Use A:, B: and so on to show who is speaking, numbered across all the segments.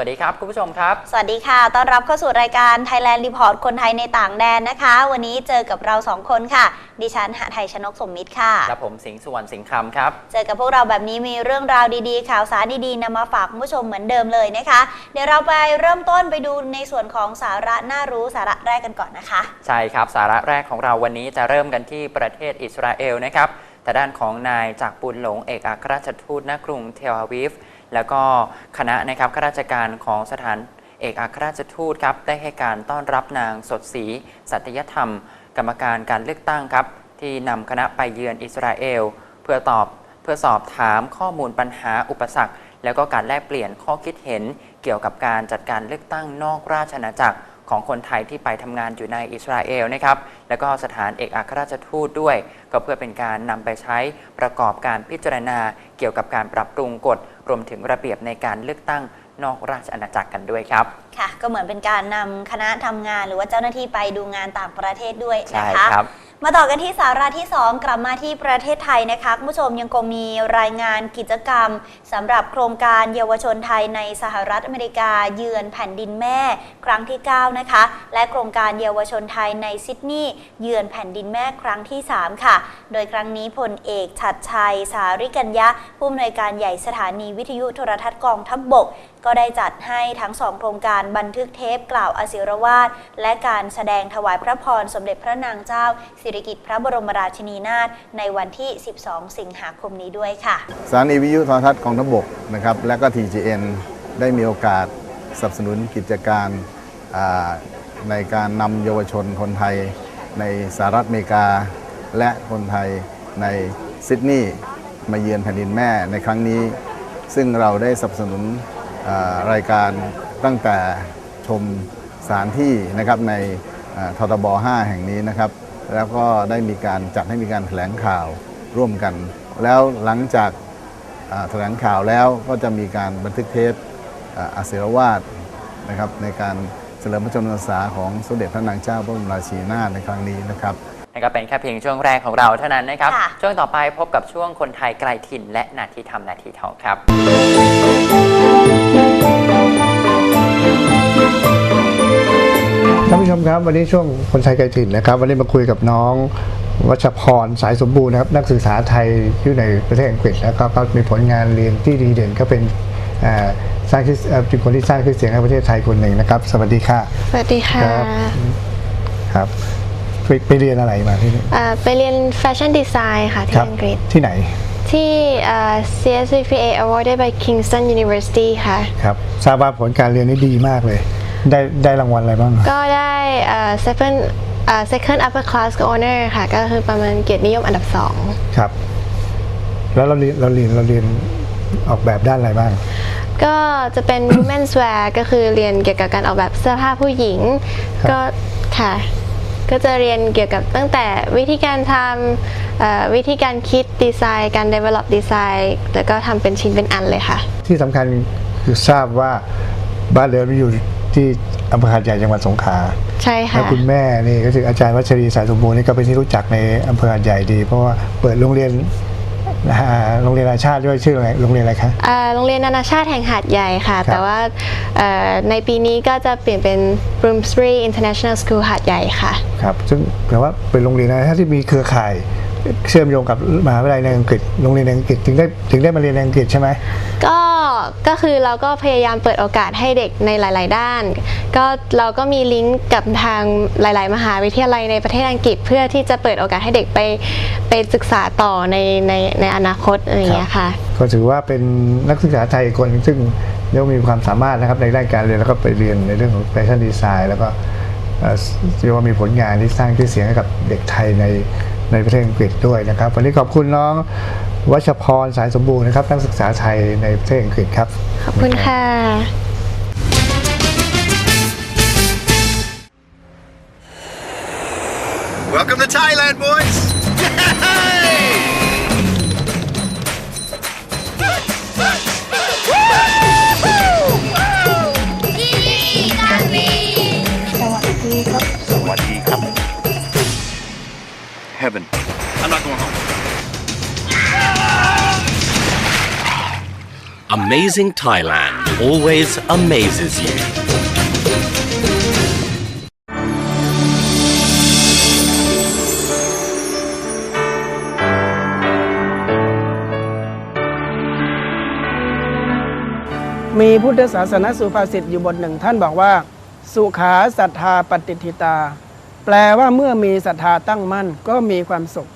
A: วัสดีครับ คุณผู้ชมครับ
B: สวัสดีค่ะ ต้อนรับเข้าสู่รายการ Thailand Report คนไทยในต่างแดนนะคะ วันนี้เจอกับเราสองคนค่ะ ดิฉันหาไทยชนกสมมิตรค่ะ
A: ครับผมสิงห์สุวรรณสิงห์คำครับ
B: เจอกับพวกเราแบบนี้มีเรื่องราวดีๆ ข่าวสารดีๆนำมาฝากคุณผู้ชมเหมือนเดิมเลยนะคะ เดี๋ยวเราไปเริ่มต้นไปดูในส่วนของสาระน่ารู้สาระแรกกันก่อนนะคะ
A: ใช่ครับ สาระแรกของเราวันนี้จะเริ่มกันที่ประเทศอิสราเอลนะครับแต่ด้านของนายจากบุญหลงเอกอัครราชทูตณกรุงเทลอาวีฟ แล้วก็คณะนะครับข้าราชการของสถานเอกอัครราชทูตครับได้ให้การต้อนรับนางสดศรีสัตยธรรม กรรมการการเลือกตั้งครับ ที่นำคณะไปเยือนอิสราเอล เพื่อตอบเพื่อสอบถามข้อมูลปัญหาอุปสรรค แล้วก็การแลกเปลี่ยนข้อคิดเห็นเกี่ยวกับการจัดการเลือกตั้งนอกราชอาณาจักร ของคนไทยที่ไปทำงานอยู่ในอิสราเอลนะครับ แล้วก็สถานเอกอัครราชทูตด้วย ก็เพื่อเป็นการนำไปใช้ประกอบการพิจารณาเกี่ยวกับการปรับปรุงกฎ รวมถึงระเบียบในการเลือกตั้งนอกราชอาณาจักรกันด้วยครับ
B: ค่ะ ก็เหมือนเป็นการนำคณะทำงานหรือว่าเจ้าหน้าที่ไปดูงานต่างประเทศด้วย
A: ใช่
B: นะคะ
A: ครับ
B: มาต่อกันที่สาระที่ 2 กลับมาที่ประเทศไทยนะคะคุณผู้ชมยังคงมีรายงานกิจกรรมสำหรับโครงการเยาวชนไทยในสหรัฐอเมริกาเยือนแผ่นดินแม่ ครั้งที่ 9 นะคะ และโครงการเยาวชนไทยในซิดนีย์เยือนแผ่นดินแม่ครั้งที่ 3 ค่ะ โดยครั้งนี้พลเอกฉัดชัย สาริกัญญะผู้อำนวยการใหญ่สถานีวิทยุโทรทัศน์กองทัพบบกก็ได้จัดให้ทั้งสองโครงการบันทึกเทปกล่าวอาศิรวาทและการแสดงถวายพระพรสมเด็จพระนางเจ้า สิริกิติ์พระบรมราชินีนาถในวันที่ 12 สิงหาคมนี้ด้วยค่ะ
C: สถานีวิทยุโทรทัศน์กองทัพบกนะครับและก็ TGN ได้มีโอกาสสนับสนุนกิจการในการนำเยาวชนคนไทยในสหรัฐอเมริกา และคนไทยในซิดนีย์มาเยือนแผ่นดินแม่ในครั้งนี้ ซึ่งเราได้สนับสนุน รายการตั้งแต่ชมสถานที่นะครับในอ่าททบ 5 แห่งนี้นะครับ แล้วก็ได้มีการจัดให้มีการแถลงข่าวร่วมกัน แล้วหลังจากอ่าแถลงข่าวแล้วก็จะมีการบันทึกเทปอ่าอาศิรวาสนะครับในการเฉลิมพระชนมพรรษาของสมเด็จพระนางเจ้าพระบรมราชินีนาถในครั้งนี้นะครับ
A: นะครับเป็นแค่เพียงช่วงแรกของเราเท่านั้นนะครับ
B: ค่ะ
A: ช่วงต่อไปพบกับช่วงคนไทยไกลถิ่นและนาทีทำนาทีทองครับ
D: ท่านผู้ชมครับ วันนี้ช่วงคนไทยไกลถิ่นนะครับ วันนี้มาคุยกับน้องวัชพรสายสมบูรณ์นะครับ นักศึกษาไทยอยู่ในประเทศอังกฤษแล้วก็ก็มีผลงานเรียนที่ดีเด่นก็เป็นเอ่อสร้างชื่อเอ่อเป็นคนที่สร้างชื่อเสียงให้ประเทศไทยคนหนึ่งนะครับ สวัสดีค่ะ
E: สวัสดีค่ะ
D: ครับครับไปไปเรียนอะไรมาที่นี่
E: เอ่อไปเรียนแฟชั่นดีไซน์ค่ะ
D: ค
E: ที่
D: รั
E: อังกฤษ
D: ที่ไหน
E: ที่เอ่อ CSVPA awarded by Kingston University ค่ะ
D: ครับทราบว่าผลการเรียนนี่ดีมากเลย ได้ได้รางวัลอะไรบ้าง
E: ก็ได้เอ่อ second เอ่อ second upper class honor ค่ะ ก็คือประมาณเกียรตินิยมอันดับ2
D: ครับ แล้วเราเรียนเราเรียนเราเรียนออกแบบด้านอะไรบ้าง
E: ก็จะเป็น women's wear ก็คือเรียนเกี่ยวกับการออกแบบเสื้อผ้าผู้หญิง
D: ครับ
E: ก็ค่ะ ก็จะเรียนเกี่ยวกับตั้งแต่วิธีการทำเอ่อวิธีการคิดดีไซน์ การ develop ดีไซน์แล้วก็ทำเป็นชิ้นเป็นอันเลยค่ะ
D: ที่สำคัญคือทราบว่าบ้านเรือนมันอยู่ ที่อำเภอหาดใหญ่จังหวัดสงขลา
E: ใช่
D: แล้ว
E: ค่ะ
D: คุณแม่นี่ก็คืออาจารย์วัชรีสายสมบูรณ์นี่ก็เป็นที่รู้จักในอำเภอหาดใหญ่ดี เพราะว่าเปิดโรงเรียนอ่าโรงเรียนนานาชาติด้วยชื่ออะไรโรงเรียนอะไรคะ
E: อ่าโรงเรียนนานาชาติแห่งหาดใหญ่ค่ะ
D: ครับ
E: แต่ว่าเอ่อในปีนี้ก็จะเปลี่ยนเป็น Bloomsbury International School หาดใหญ่ค่ะ
D: ครับ ซึ่งแปลว่าเป็นโรงเรียนนานาชาติที่มีเครือข่าย เชื่อมโยงกับมหาวิทยาลัยในอังกฤษโรงเรียนในอังกฤษถึงได้ถึงได้มาเรียนในอังกฤษใช่ไหม
E: ก็ก็คือเราก็พยายามเปิดโอกาสให้เด็กในหลาย ๆ ด้าน ก็เราก็มีลิงก์กับทางหลาย ๆ มหาวิทยาลัยในประเทศอังกฤษ เพื่อที่จะเปิดโอกาสให้เด็กไปไปศึกษาต่อในในในอนาคตอะไรอย่างเงี้ยค่ะ
D: ก็ถือว่าเป็นนักศึกษาไทยคนหนึ่งซึ่งเรียกว่ามีความสามารถนะครับในด้านการเรียนแล้วก็ไปเรียนในเรื่องของแฟชั่นดีไซน์แล้วก็เอ่อเรียกว่ามีผลงานที่สร้างชื่อเสียงให้กับเด็กไทยใน ในประเทศอังกฤษด้วยนะครับ วันนี้ขอบคุณน้องวัชพรสายสมบูรณ์นะครับนักศึกษาไทยในประเทศอังกฤษครับ
E: ขอบคุณค่ะ
F: Welcome to Thailand, boys! Heaven. I'm not going home.
G: Amazing Thailand always amazes you.
H: มีพุทธศาสนสุภาษิตอยู่บทหนึ่งท่านบอกว่า สุขาศรัทธาปฏิทิตา แปลว่าเมื่อมีศรัทธาตั้งมั่นก็มีความสุข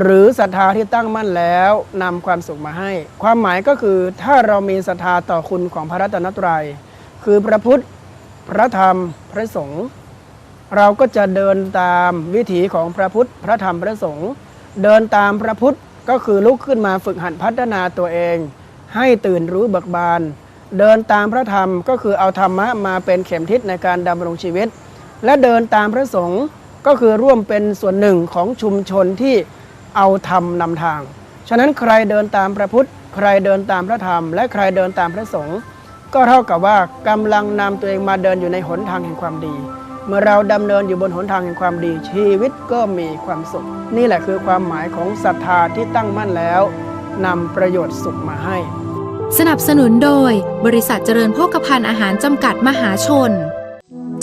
H: หรือศรัทธาที่ตั้งมั่นแล้วนำความสุขมาให้ ความหมายก็คือถ้าเรามีศรัทธาต่อคุณของพระรัตนตรัย คือพระพุทธ พระธรรม พระสงฆ์เราก็จะเดินตามวิถีของพระพุทธ พระธรรม พระสงฆ์เดินตามพระพุทธก็คือลุกขึ้นมาฝึกหัดพัฒนาตัวเอง ให้ตื่นรู้เบิกบาน เดินตามพระธรรมก็คือเอาธรรมะมาเป็นเข็มทิศในการดำรงชีวิต และเดินตามพระสงฆ์ก็คือร่วมเป็นส่วนหนึ่งของชุมชนที่เอาธรรมนำทาง ฉะนั้นใครเดินตามพระพุทธ ใครเดินตามพระธรรม และใครเดินตามพระสงฆ์ก็เท่ากับว่ากำลังนำตัวเองมาเดินอยู่ในหนทางแห่งความดี เมื่อเราดำเนินอยู่บนหนทางแห่งความดี ชีวิตก็มีความสุข นี่แหละคือความหมายของศรัทธาที่ตั้งมั่นแล้วนำประโยชน์สุขมาให้
I: สนับสนุนโดย บริษัทเจริญโภคภัณฑ์อาหารจำกัดมหาชน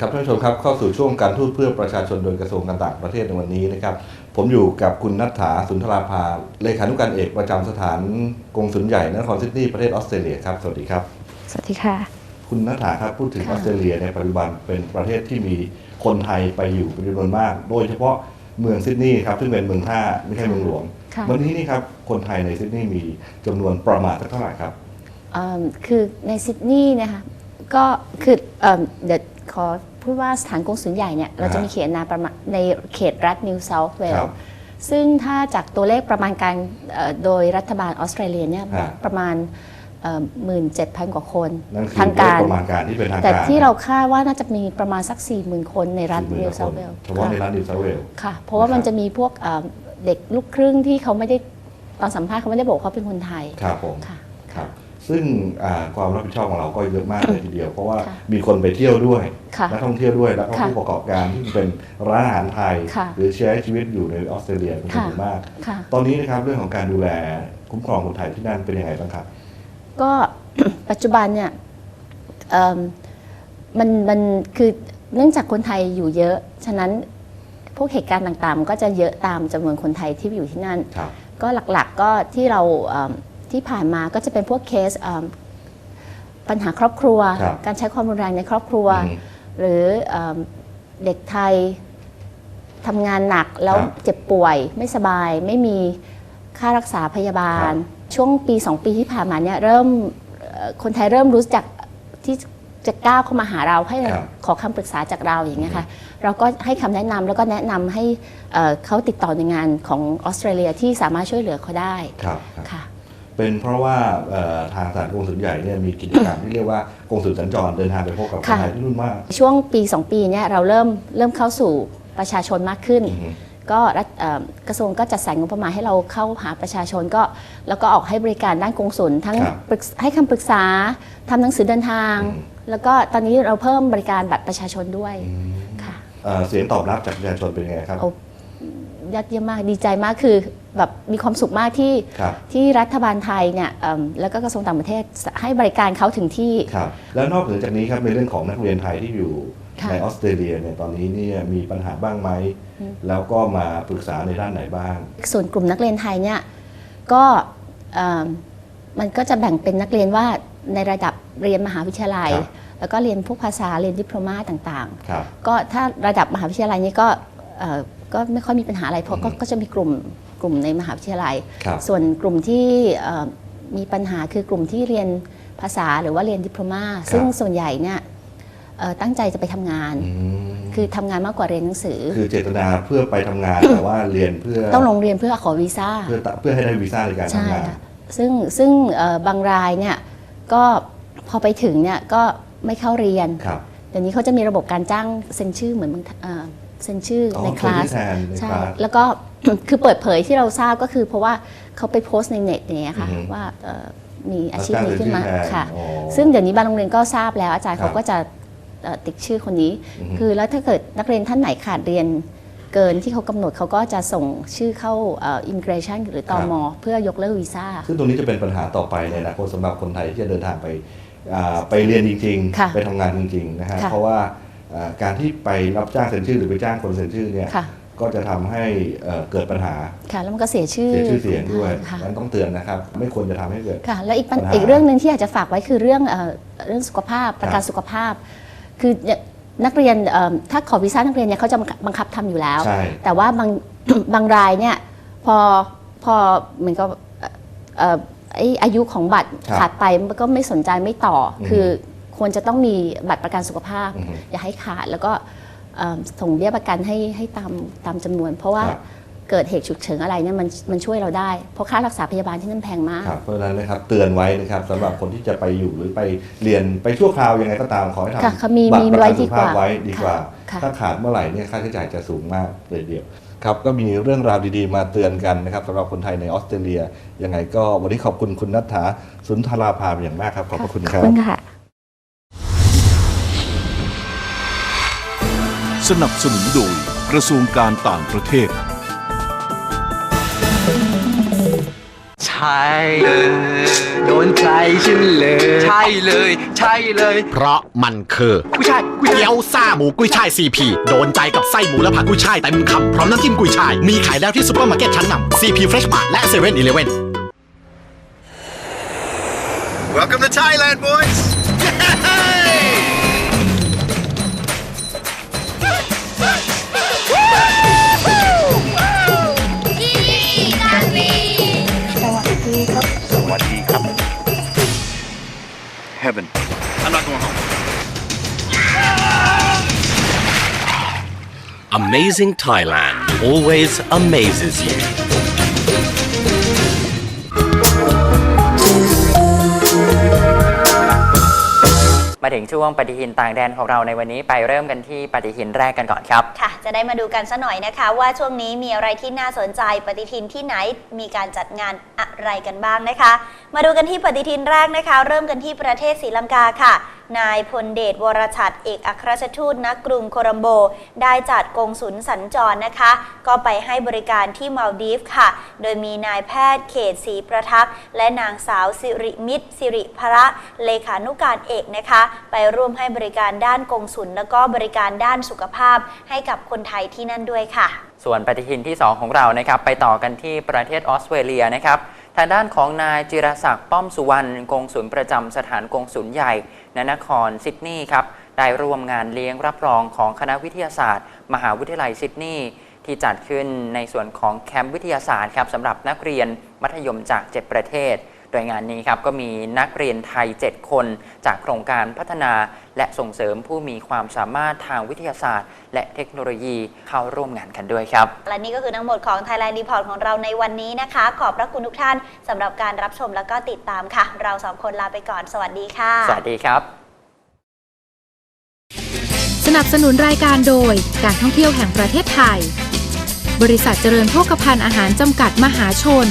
J: ครับท่านผู้ชมครับเข้าสู่ช่วงการทูตเพื่อประชาชนโดยกระทรวงการต่างประเทศในวันนี้นะครับ ผมอยู่กับคุณนัทธาสุนทราภาเลขานุการเอกประจำสถานกงสุลใหญ่นครซิดนีย์ประเทศออสเตรเลียครับสวัสดีครับ
E: สวัสดีค่ะ
J: คุณนัทธาครับพูดถึงอ
E: ค่ะ
J: อสเตรเลียในปัจจุบันเป็นประเทศที่มีคนไทยไปอยู่เป็นจำนวนมาก โดยเฉพาะเมืองซิดนีย์ครับซึ่งเป็นเมืองท่าไม่ใช่เมืองหลวง
E: ค่ะ
J: วันนี้นี่ครับคนไทยในซิดนีย์มีจำนวนประมาณสักเท่าไหร่ครับ
K: เอิ่มคือในซิดนีย์นะคะก็คือเอิ่มเดี๋ยวขอ พูดว่าสถานกงสุลใหญ่เนี่ยเราจะมีเขตนาประมาณในเขตรัฐนิวเซาท์เว
J: ค
K: ล
J: รับ
K: ซึ่งถ้าจากตัวเลขประมาณการเอ่อโดยรัฐบาลออสเตรเลียเนี่ย
J: ฮะ
K: ประมาณหมื่นเจ็ดพันกว่าคน
J: นั่นคือ
K: ทางการ
J: เลขประมาณการที่เป็นทางการ
K: แต่ที่เราคาดว่าน่าจะมีประมาณสัก4 0,000คนในรัฐ
J: 40,000
K: นิว
J: ค
K: เซานท์เวล
J: เฉพาะในรัฐนิวเซาท์เวล
K: ค่ะ เพราะว่ามันจะมีพวกเอ่อเด็กลูกครึ่งที่เขาไม่ได้ตอนสัมภาษณ์เขาไม่ได้บอกเขาเป็นคนไทย
J: ครับผม
K: ค่ะ
J: ครับ ซึ่งอ่าความรับผิดชอบของเราก็เยอะมากเลยทีเดียว เพราะว่า
K: ค่ะ
J: มีคนไปเที่ยวด้วย
K: ค่ะ
J: นักท่องเที่ยวด้วยแล้วก็
K: ค่ะ
J: ผู้ประกอบการที่เป็นร้านอาหารไทย
K: ค่ะ
J: หรือใช้ชีวิตอยู่ในออสเตรเลียเป็นจำนวนมาก
K: ค่ะ
J: ตอนนี้นะครับเรื่องของการดูแลคุ้มครองคนไทยที่นั่นเป็นยังไงบ้างครับ
K: ก็ปัจจุบันเนี่ยเอิ่มมันมันคือเนื่องจากคนไทยอยู่เยอะ ฉะนั้นพวกเหตุการณ์ต่างๆมันก็จะเยอะตามจำนวนคนไทยที่อยู่ที่นั่น
J: ครับ
K: ก็หลักๆก็ที่เราเอิ่ม ที่ผ่านมาก็จะเป็นพวกเคสเอิ่มปัญหาครอบครัว
J: ครับ
K: การใช้ความรุนแรงในครอบครัว
J: อืม
K: หรือเอิ่มเด็กไทยทำงานหนักแล้ว
J: ครับ
K: เจ็บป่วยไม่สบาย ไม่มีค่ารักษาพยาบาล ช่วงปี 2 ปีที่ผ่านมาเนี่ยเริ่มเอ่อคนไทยเริ่มรู้จักที่จะก้าวเข้ามาหาเราให้
J: ครับ
K: ขอคำปรึกษาจากเราอย่างเงี้ยค่ะเราก็ให้คำแนะนำแล้วก็แนะนำให้เอ่อเขาติดต่อในวยงานของออสเตรเลียที่สามารถช่วยเหลือเขาได้
J: ครับครับ
K: ค่ะ
J: เป็นเพราะว่าเอ่อทางสถานกงสุลใหญ่เนี่ยมีกิจกรรมที่เรียกว่ากงสุลสัญจรเดินทางไปพบกับคน
K: ค่ะ
J: ไทยที่นู่นมาก
K: ช่วงปี 2 ปีเนี่ยเราเริ่มเริ่มเข้าสู่ประชาชนมากขึ้น
J: อือฮึ
K: ก็รัฐเอ่อกระทรวงก็จัดสรรงบประมาณให้เราเข้าหาประชาชนก็ แล้วก็ออกให้บริการด้านกงสุลทั้ง
J: ครับ
K: ปรึกษให้คำปรึกษาทำหนังสือเดินทาง
J: อืม
K: แล้วก็ตอนนี้เราเพิ่มบริการบัตรประชาชนด้วยค่ะ
J: เอ่อเสียงตอบรับจากประชาชนเป็นยังไงครับ
K: เอา ยอดเยี่ยมมากดีใจมากคือแบบมีความสุขมากที่
J: ครับ
K: ที่รัฐบาลไทยเนี่ยเอิ่มแล้วก็กระทรวงต่างประเทศให้บริการเขาถึงที่
J: ครับแล้วนอกเหนือจากนี้ครับในเรื่องของนักเรียนไทยที่อยู่
K: ค่ะ
J: ในออสเตรเลียเนี่ยตอนนี้เนี่ยมีปัญหาบ้างไหม
K: อืม
J: แล้วก็มาปรึกษาในด้านไหนบ้าง
K: ส่วนกลุ่มนักเรียนไทยเนี่ยก็เอิ่มมันก็จะแบ่งเป็นนักเรียนว่าในระดับเรียนมหาวิทยาลัย
J: ครับ
K: แล้วก็เรียนพวกภาษาเรียนดิปโลมาต่าง
J: ครับ
K: ๆ ก็ถ้าระดับมหาวิทยาลัยนี้ก็เอ่อ ก็ไม่ค่อยมีปัญหาอะไร เพราะก็ก็จะมีกลุ่มกลุ่มในมหาวิทยาลัย
J: ครับ
K: ส่วนกลุ่มที่เอ่อมีปัญหาคือกลุ่มที่เรียนภาษาหรือว่าเรียนดิปโลมาซึ่งส่วนใหญ่เนี่ยเอ่อตั้งใจจะไปทำงานคือทำงานมากกว่าเรียนหนังสือ
J: คือเจตนาเพื่อไปทำงาน แต่ว่าเรียนเพื่อ
K: ต้องลงเรียนเพื่อขอวีซ่า
J: เพื่อเพื่อให้ได้วีซ่าในการ
K: ใช่
J: ทำงาน
K: ค่ะซึ่งซึ่งเอ่อบางรายเนี่ยก็พอไปถึงเนี่ยก็ไม่เข้าเรียน
J: ครับ
K: เดี๋ยวนี้เขาจะมีระบบการจ้างเซ็นชื่อเหมือนบางเอ่อ เซ็นชื่ออ
J: อ
K: ในคลาส
J: เซ็นชื่อแทนใน
K: ใช่
J: คลาส
K: แล้วก็คือเปิดเผยที่เราทราบก็คือเพราะว่าเขาไปโพสต์ในเน็ตอย่างเงี้ยค่ะ
J: อือฮึ
K: ว่าเอ่อมีอาชีพนี้ขึ้นมา
J: รับจ้างเซ็นชื่อแทน
K: ค่ะ
J: อ๋อ
K: ซึ่งเดี๋ยวนี้บางโรงเรียนก็ทราบแล้วอาจารย์
J: ครับ
K: เขาก็จะเอ่อติดชื่อคนนี้
J: อือฮึ
K: คือแล้วถ้าเกิดนักเรียนท่านไหนขาดเรียนเกินที่เขากำหนดเขาก็จะส่งชื่อเข้าอิมิเกรชันหรือตมเพื่อยกเลิกวีซ่า
J: ซึ่งตรงนี้จะเป็นปัญหาต่อไปในอนาคตสำหรับคนไทยที่จะเดินทางไปอ่าไปเรียนจริง
K: ค่ะ
J: ๆไปทำงานจริงๆนะฮะ
K: ค่ะ
J: เพราะว่าอ่า การที่ไปรับจ้างเซ็นชื่อหรือไปจ้างคนเซ็นชื่อเนี่ย
K: ค่ะ
J: ก็จะทำให้เอ่อเกิดปัญหา
K: ค่ะแล้วมันก็เสียชื่อ
J: เสียชื่อเสียงด้วย
K: ค่ะ
J: นั้นต้องเตือนนะครับ ไม่ควรจะทำให้เกิด
K: ค่ะ แล้วอีกปัญ
J: ปัญหา
K: อีกเรื่องหนึ่งที่อยากจะฝากไว้คือเรื่องเอ่อเรื่องสุขภาพประกันสุขภาพ คือนักเรียนเอิ่มถ้าขอวีซ่านักเรียนเนี่ยเขาจะบังคับทำอยู่แล้ว
J: ใช่
K: แต่ว่าบาง บางรายเนี่ยพอพอเหมือนกับเอ่อเอ่อไอ้อายุของบัตร
J: ครับ
K: ขาดไปมันก็ไม่สนใจไม่ต่ออ
J: ม
K: คือ ควรจะต้องมีบัตรประกันสุขภาพ
J: อือฮึ
K: อย่าให้ขาดแล้วก็เอิ่มส่งเบี้ยประกันให้ให้ตามตามจำนวน เพราะว่า
J: ครับ
K: เกิดเหตุฉุกเฉินอะไรเนี่ยมันมันช่วยเราได้ เพราะค่ารักษาพยาบาลที่นั่นแพงมาก
J: ครับเพราะฉะนั้นนะครับเตือนไว้นะครับสำหรับคนที่จะไปอยู่หรือไปเรียนไปชั่วคราวยังไงก็ตามขอให้ทำ
K: ค่ะเขามี
J: บัตร
K: มี
J: ประ
K: ไว้
J: กัน
K: ดี
J: สุข
K: กว่า
J: ภาพไว้ดีกว่า
K: ค่ะ
J: ถ้าขาดเมื่อไหร่เนี่ยค่าใช้จ่ายจะสูงมากเลยเดียวครับก็มีเรื่องราวดีๆมาเตือนกันนะครับสำหรับคนไทยในออสเตรเลียยังไงก็วันนี้ขอบคุณคุณนัทธาสุนทราภาเป็นอย่างมากครับขอบพระคุณครับ
K: ค่ะ
F: สนับสนุนโดยกระทรวงการต่างประเทศ
L: ใช่เลย โดนใจฉันเลย ใช่เลย ใช่เลย
M: เพราะมันคือ
L: กุ้ยช่ายกุ้ยช่าย
M: เกี๊ยวซ่าหมูกุ้ยช่ายซีพีโดนใจกับไส้หมูและผักกุ้ยช่ายเต็มคำพร้อมน้ำจิ้มกุ้ยช่าย มีขายแล้วที่ซุปเปอร์มาร์เก็ตชั้นนำซีพีเฟรชมาและเซเว่นอีเลเว่น
F: Welcome to Thailand boys Heaven I'm not going home
G: Amazing Thailand always amazes you.
A: ถึงช่วงปฏิทินต่างแดนของเราในวันนี้ไปเริ่มกันที่ปฏิทินแรกกันก่อนครับ
B: ค่ะ จะได้มาดูกันซะหน่อยนะคะ ว่าช่วงนี้มีอะไรที่น่าสนใจปฏิทินที่ไหนมีการจัดงานอะไรกันบ้างนะคะ มาดูกันที่ปฏิทินแรกนะคะ เริ่มกันที่ประเทศศรีลังกาค่ะ นายพลเดชวรชัดเอกอัครราชทูตณกรุงโคลัมโบ ได้จัดกงสุลสัญจรนะคะ ก็ไปให้บริการที่มาลดีฟค่ะ โดยมีนายแพทย์เขตศรีประทักษ์และนางสาวสิริมิตรสิริพระเลขานุการเอกนะคะ ไปร่วมให้บริการด้านกงสุลแล้วก็บริการด้านสุขภาพให้กับคนไทยที่นั่นด้วยค่ะ
A: ส่วนปฏิทินที่ 2 ของเรานะครับไปต่อกันที่ประเทศออสเตรเลียนะครับางด้านของนายจิรศักดิ์ป้อมสุวรรณกงสุลประจำสถานกงสุลใหญ่นนครซิดนีย์ครับได้ร่วมงานเลี้ยงรับรองของคณะวิทยาศาสตร์ มหาวิทยาลัยซิดนีย์ที่จัดขึ้นในส่วนของแคมป์วิทยาศาสตร์ครับสำหรับนักเรียนมัธยมจาก 7 ประเทศ โดยงานนี้ครับก็มีนักเรียนไทย 7 คน จากโครงการพัฒนา และส่งเสริมผู้มีความสามารถทางวิทยาศาสตร์ และเทคโนโลยีเข้าร่วมงานกันด้วยครับ
B: และนี่ก็คือทั้งหมดของ Thailand Report ของเราในวันนี้นะคะ ขอบพระคุณทุกท่านสำหรับการรับชมแล้วก็ติดตามค่ะ เราสองคนลาไปก่อนสวัสดีค่ะ
A: สวัสดีครับ
I: สนับสนุนรายการโดยการท่องเที่ยวแห่งประเทศไทย บริษัทเจริญโภคภัณฑ์อาหารจำกัดมหาชน